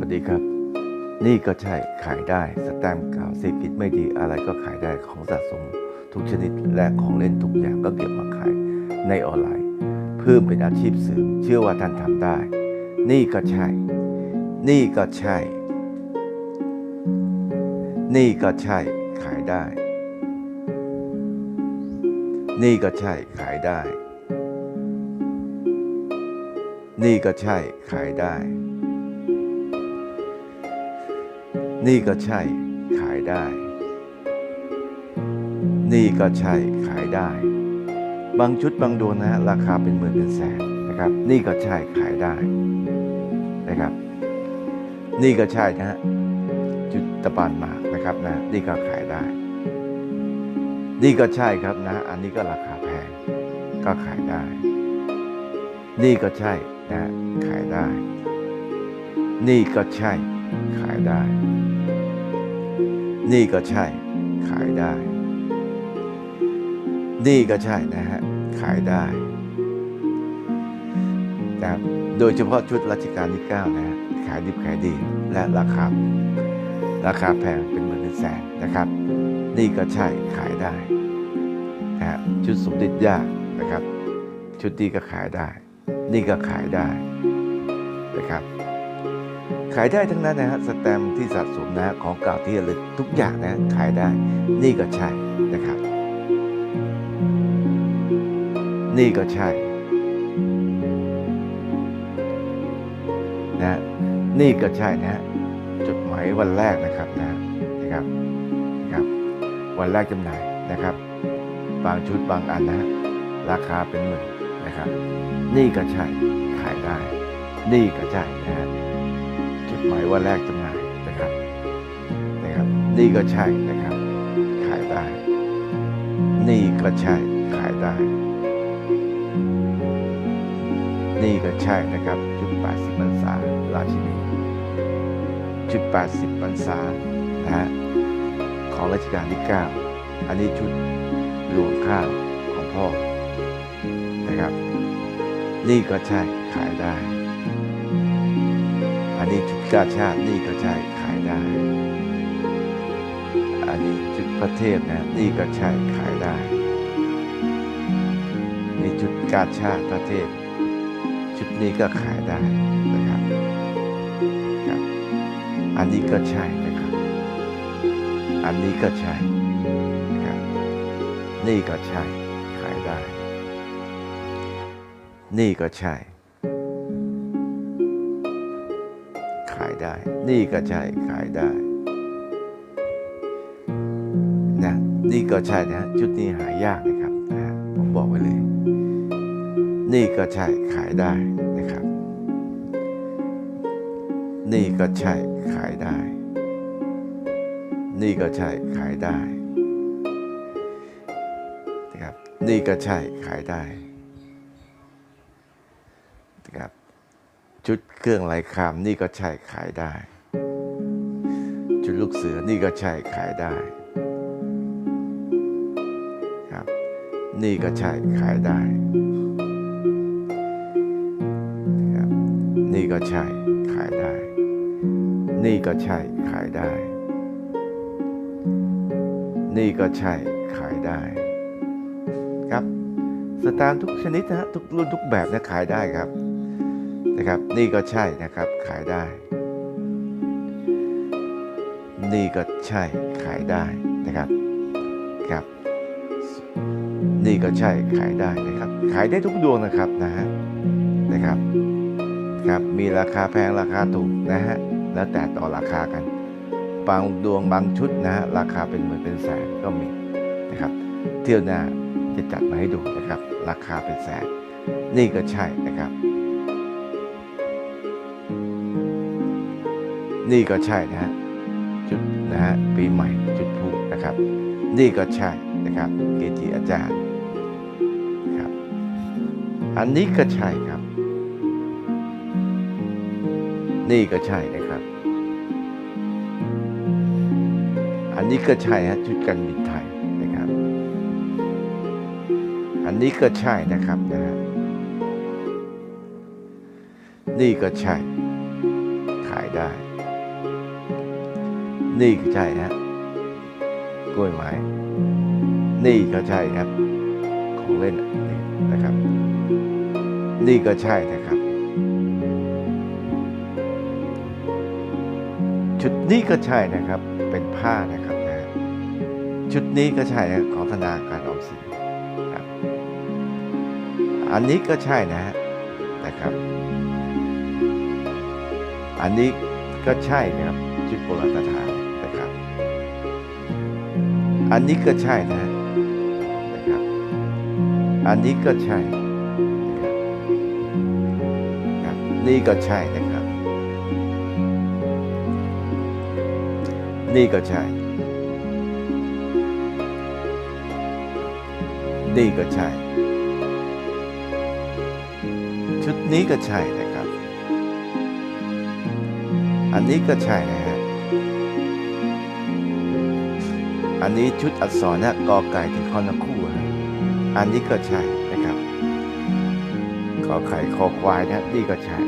วัสดีครับ นี่ก็ใช่ขายได้สแตมป์เก่าเศรษฐกิจไม่ดีอะไรก็ขายได้ของสะสม ทุกชนิดและของเล่นทุกอย่างก็เก็บมาขายในออนไลน์ เพิ่มเป็นอาชีพเสริมเชื่อว่าท่านทำได้ นี่ก็ใช่ นี่ก็ใช่ นี่ก็ใช่ขายได้ นี่ก็ใช่ขายได้ นี่ก็ใช่ขายได้ นี่ก็ใช่ขายได้ นี่ก็ใช่ขายได้ บางชุดบางดวงนะฮะราคาเป็นหมื่นเป็นแสนนะครับ นี่ก็ใช่ขายได้นะครับ นี่ก็ใช่นะฮะจุดตะปานหมากนะครับนะ นี่ก็ขายได้ นี่ก็ใช่ครับนะ อันนี้ก็ราคาแพง ก็ขายได้ นี่ก็ใช่นะขายได้ นี่ก็ใช่ขายได้ นี่ก็ใช่ขายได้ นี่ก็ใช่นะฮะขายได้นะครับโดยเฉพาะชุดรัชกาลที่ 9 นะฮะขายดิบขายดีและราคาราคาแพงเป็นหมื่นเป็นแสนนะครับ นี่ก็ใช่ขายได้นะฮะชุดสมเด็จย่านะครับ ชุดนี้ก็ขายได้ นี่ก็ขายได้นะครับ ขายได้ทั้งนั้นนะฮะสแตมที่สะสมนะฮะของเก่าที่ระลึกทุกอย่างนะขายได้นี่ก็ใช่นะครับ นี่ก็ใช่นะนี่ก็ใช่นะ จดหมายวันแรกนะครับนะนะครับนะครับ วันแรกจำหน่ายนะครับ บางชุดบางอันนะฮะราคาเป็นหมื่นนะครับ นี่ก็ใช่ขายได้ นี่ก็ใช่นะฮะ หมายว่าแรกจำหน่ายนะครับนะครับ นี่ก็ใช่นะครับ ขายได้ นี่ก็ใช่ขายได้ นี่ก็ใช่นะครับจุด80พรรษาราชินีจุด80พรรษานะฮะของรัชกาลที่ 9 อันนี้ชุดหลวงข้าวของพ่อนะครับ นี่ก็ใช่ขายได้ อันนี้จุด กาชาตินี่ก็ใช่ขายได้ อันนี้จุดพระเทพนะนี่ก็ใช่ขายได้นี่จุดกาชาติพระเทพชุดนี้ก็ขายได้นะครับครับ อันนี้ก็ใช่นะครับ อันนี้ก็ใช่นะครับ นี่ก็ใช่ขายได้ นี่ก็ใช่ ได้ นี่ก็ใช่ขายได้นะนี่ก็ใช่นะชุดนี้หายากนะครับนะผมบอกไว้เลย นี่ก็ใช่ขายได้นะครับ นี่ก็ใช่ขายได้ นี่ก็ใช่ขายได้นะครับ นี่ก็ใช่ขายได้ ชุดเครื่องลายครามนี่ก็ใช่ขายได้ ชุดลูกเสือนี่ก็ใช่ขายได้ครับ นี่ก็ใช่ขายได้ครับนี่ก็ใช่ขายได้ นี่ก็ใช่ขายได้ นี่ก็ใช่ขายได้ ครับสแตมป์ทุกชนิดนะฮะทุกรุ่นทุกแบบนะขายได้ครับ นะครับ นี่ก็ใช่นะครับขายได้ นี่ก็ใช่ขายได้นะครับครับ นี่ก็ใช่ขายได้นะครับ ขายได้ทุกดวงนะครับนะฮะนะครับครับมีราคาแพงราคาถูกนะฮะแล้วแต่ต่อราคากันบางดวงบางชุดนะฮะราคาเป็นหมื่นเป็นแสนก็มีนะครับ เที่ยวหน้าจะจัดมาให้ดูนะครับ ราคาเป็นแสนนี่ก็ใช่นะครับ นี่ก็ใช่นะฮะจุดนะฮะปีใหม่จุดพลุนะครับ นี่ก็ใช่นะครับเกจิอาจารย์ครับอันนี้ก็ใช่ครับ นี่ก็ใช่นะครับ อันนี้ก็ใช่ฮะชุดกันบินไทยนะครับ อันนี้ก็ใช่นะครับนะฮะนี่ก็ใช่ ขายได้ นี่ก็ใช่นะกล้วยไม้ นี่ก็ใช่ครับ ของเล่นนี่นะครับ นี่ก็ใช่นะครับ ชุดนี้ก็ใช่นะครับ เป็นผ้านะครับนะชุดนี้ก็ใช่นะของธนาคารออมสินครับ อันนี้ก็ใช่นะฮะนะครับ อันนี้ก็ใช่นะครับชุดโบราณสถาน อันนี้ก็ใช่นะนะครับ อันนี้ก็ใช่นะครับครับนี่ก็ใช่นะครับ นี่ก็ใช่ นี่ก็ใช่ ชุดนี้ก็ใช่นะครับ อันนี้ก็ใช่นะ อันนี้ชุดอักษรนะกอไก่ถึงคอนคู่ฮะอันนี้ก็ใช่นะครับขอไข่คอควายนะนี่ก็ใช่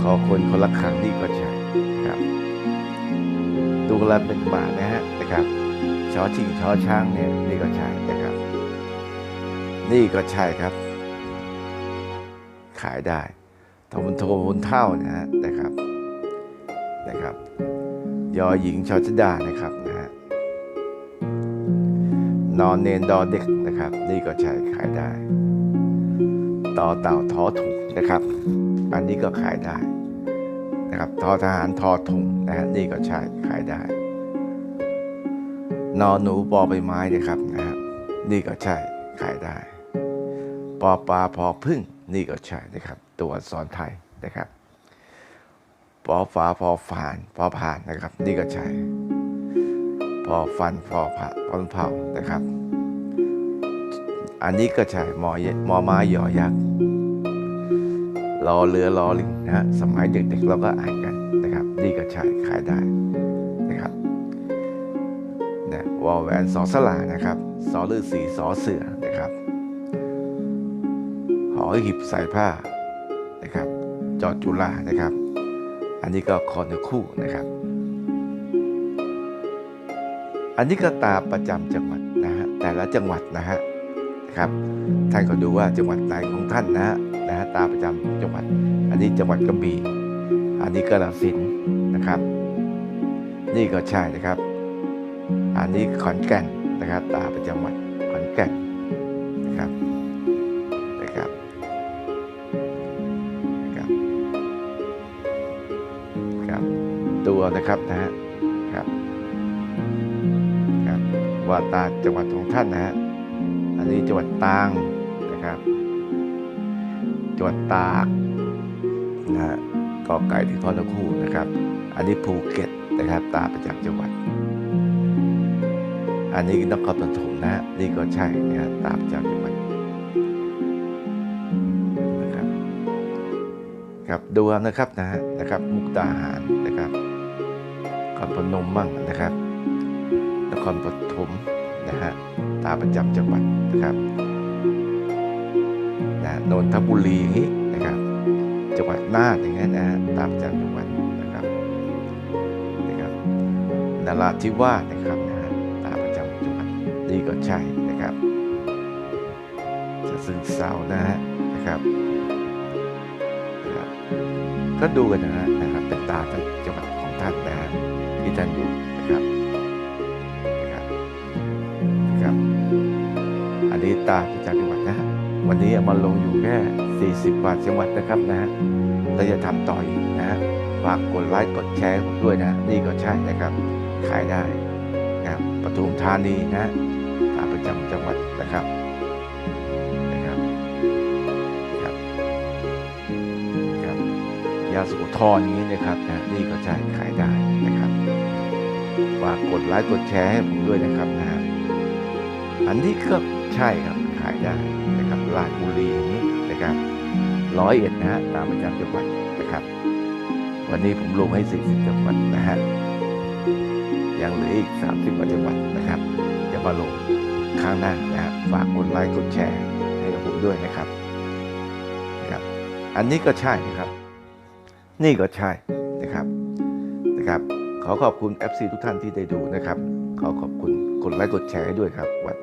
คอคนคนละขังนี่ก็ใช่ครับดูแลเป็นบาทนะฮะนะครับชอชิงชอช้างเนี่ยนี่ก็ใช่นะครับ นี่ก็ใช่ครับ ขายได้ทมโทบุนเท่านะฮะนะครับนะครับ ยอหญิงชอชดานะครับ นอนเนนดอเด็กนะครับ นี่ก็ใช่ขายได้ ต่อเต่าทอถุงนะครับ อันนี้ก็ขายได้นะครับทอทหารทอถุงนะฮะนี่ก็ใช่ขายได้ นอนหนูปอใบไม้นะครับนะฮะนี่ก็ใช่ขายได้ ปอปลาพอพึ่งนี่ก็ใช่นะครับ ตัวอักษรไทยนะครับ ปอฟ้าพอฝาน พอผ่านนะครับ นี่ก็ใช่ พอฟันพอผ่าพอเผานะครับ อันนี้ก็ใช่มอมอม้ายอยักษ์รอเรือรอลิงนะฮะสมัยเด็กๆเราก็อ่านกันนะครับ นี่ก็ใช่ขายได้นะครับนะวอลแวนสอสลานะครับสอฤาษีสอเสือนะครับหอหีบใส่ผ้านะครับ จอดจุฬานะครับ อันนี้ก็คอนคู่นะครับ อันนี้ก็ตาประจำจังหวัดนะฮะแต่ละจังหวัดนะฮะครับท่านก็ดูว่าจังหวัดไหนของท่านนะฮะนะฮะตาประจำจังหวัด อันนี้จังหวัดกระบี่อันนี้กาฬสินนะครับ นี่ก็ใช่นะครับ อันนี้ขอนแก่นนะครับ ตาประจำจังหวัดขอนแก่นนะครับนะครับนะครับ ตัวนะครับนะฮะ ว่าตาจังหวัดของท่านนะฮะอันนี้จังหวัดตรังนะครับจังหวัดตากนะฮะกอไก่ถึงทอนคู่นะครับ อันนี้ภูเก็ตนะครับ ตาประจำจังหวัด อันนี้นครปฐมนะฮะนี่ก็ใช่นะฮะตามจากจังหวัดนะครับครับดูเอานะครับนะฮะนะครับมุกดาหารนะครับนครพนมมั่งนะครับ นครปฐมนะฮะตาประจำจังหวัดนะครับนะนนทบุรีอย่างนี้นะครับ จังหวัดน่านอย่างเงี้ยนะฮะตามประจำจังหวัดนะครับนะครับนราธิวาสนะครับนะฮะตามประจำจังหวัดนี่ก็ใช่นะครับจะซึ่งเสานะฮะนะครับนะครับ ก็ดูกันนะฮะนะครับเป็นตาจังหวัดของท่านนะฮะที่ท่านอยู่นะครับ ตาประจำจังหวัดนะวันนี้เอามาลงอยู่แค่ 40กว่าจังหวัดนะครับนะฮะเราจะทำต่ออีกนะฮะฝากกดไลค์กดแชร์ผมด้วยนะ นี่ก็ใช่นะครับ ขายได้นะครับปทุมธานีนะตาประจำจังหวัดนะครับนะครับครับครับยาสุโขทัยอนี้นะครับนะนี่ก็ใช่ขายได้นะครับฝากกดไลค์กดแชร์ให้ผมด้วยนะครับนะฮะอันนี้ก็ ใช่ครับขายได้นะครับราชบุรีอย่างนี้นะครับร้อยเอ็ดนะฮะตามประจำจังหวัดนะครับ วันนี้ผมลงให้ 40 จังหวัดนะฮะยังเหลืออีก 30กว่าจังหวัดนะครับ จะมาลงข้างหน้านะฮะฝากกดไลค์กดแชร์ให้กับผมด้วยนะครับนะครับ อันนี้ก็ใช่นะครับ นี่ก็ใช่นะครับนะครับ ขอขอบคุณ FC ทุกท่านที่ได้ดูนะครับ ขอขอบคุณกดไลค์กดแชร์ให้ด้วยครับวัด